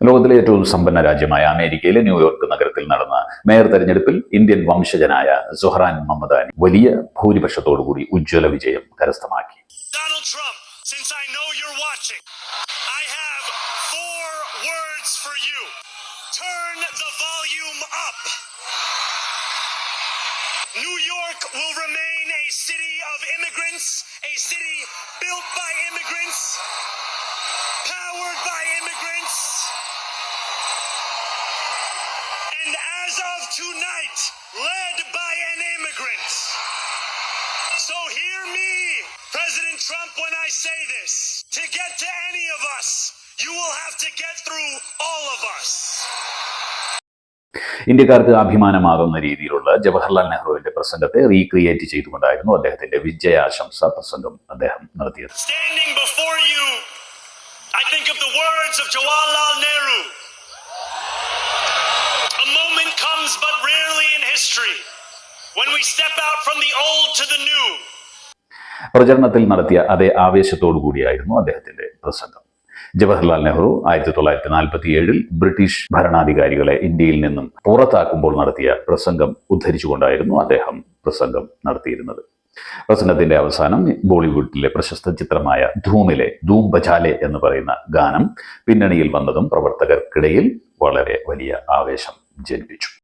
ലോകത്തിലെ ഏറ്റവും സമ്പന്ന രാജ്യമായ അമേരിക്കയിലെ ന്യൂയോർക്ക് നഗരത്തിൽ നടന്ന മേയർ തെരഞ്ഞെടുപ്പിൽ ഇന്ത്യൻ വംശജനായ സുഹറാൻ മമദാനി വലിയ ഭൂരിപക്ഷത്തോടുകൂടി ഉജ്ജ്വല വിജയം കരസ്ഥമാക്കി. New York will remain a city of immigrants, a city built by immigrants, powered by immigrants. as of tonight, led by an immigrant. So hear me, President Trump, when I say this. To get to any of us, you will have to get through all of us. ഇന്ത്യക്കാർക്ക് അഭിമാനമാകുന്ന രീതിയിലുള്ള ജവഹർലാൽ നെഹ്റുവിന്റെ പ്രസംഗത്തെ recreate ചെയ്തുകൊണ്ടായിരുന്നു അദ്ദേഹത്തിന്റെ വിജയാശംസ പ്രസംഗം അദ്ദേഹം നടത്തിയത് Standing before you, I think of the words of Jawaharlal Nehru. പ്രചരണത്തിൽ നടത്തിയ അതേ ആവേശത്തോടു കൂടിയായിരുന്നു അദ്ദേഹത്തിന്റെ പ്രസംഗം. ജവഹർലാൽ നെഹ്റു ആയിരത്തി തൊള്ളായിരത്തി നാൽപ്പത്തി ഏഴിൽ ബ്രിട്ടീഷ് ഭരണാധികാരികളെ ഇന്ത്യയിൽ നിന്നും പുറത്താക്കുമ്പോൾ നടത്തിയ പ്രസംഗം ഉദ്ധരിച്ചുകൊണ്ടായിരുന്നു അദ്ദേഹം പ്രസംഗം നടത്തിയിരുന്നത്. പ്രസംഗത്തിന്റെ അവസാനം ബോളിവുഡിലെ പ്രശസ്ത ചിത്രമായ ധൂമിലെ ധൂം ബജാലെ എന്ന് പറയുന്ന ഗാനം പിന്നണിയിൽ വന്നതും പ്രവർത്തകർക്കിടയിൽ വളരെ വലിയ ആവേശം ജനിപ്പിച്ചു.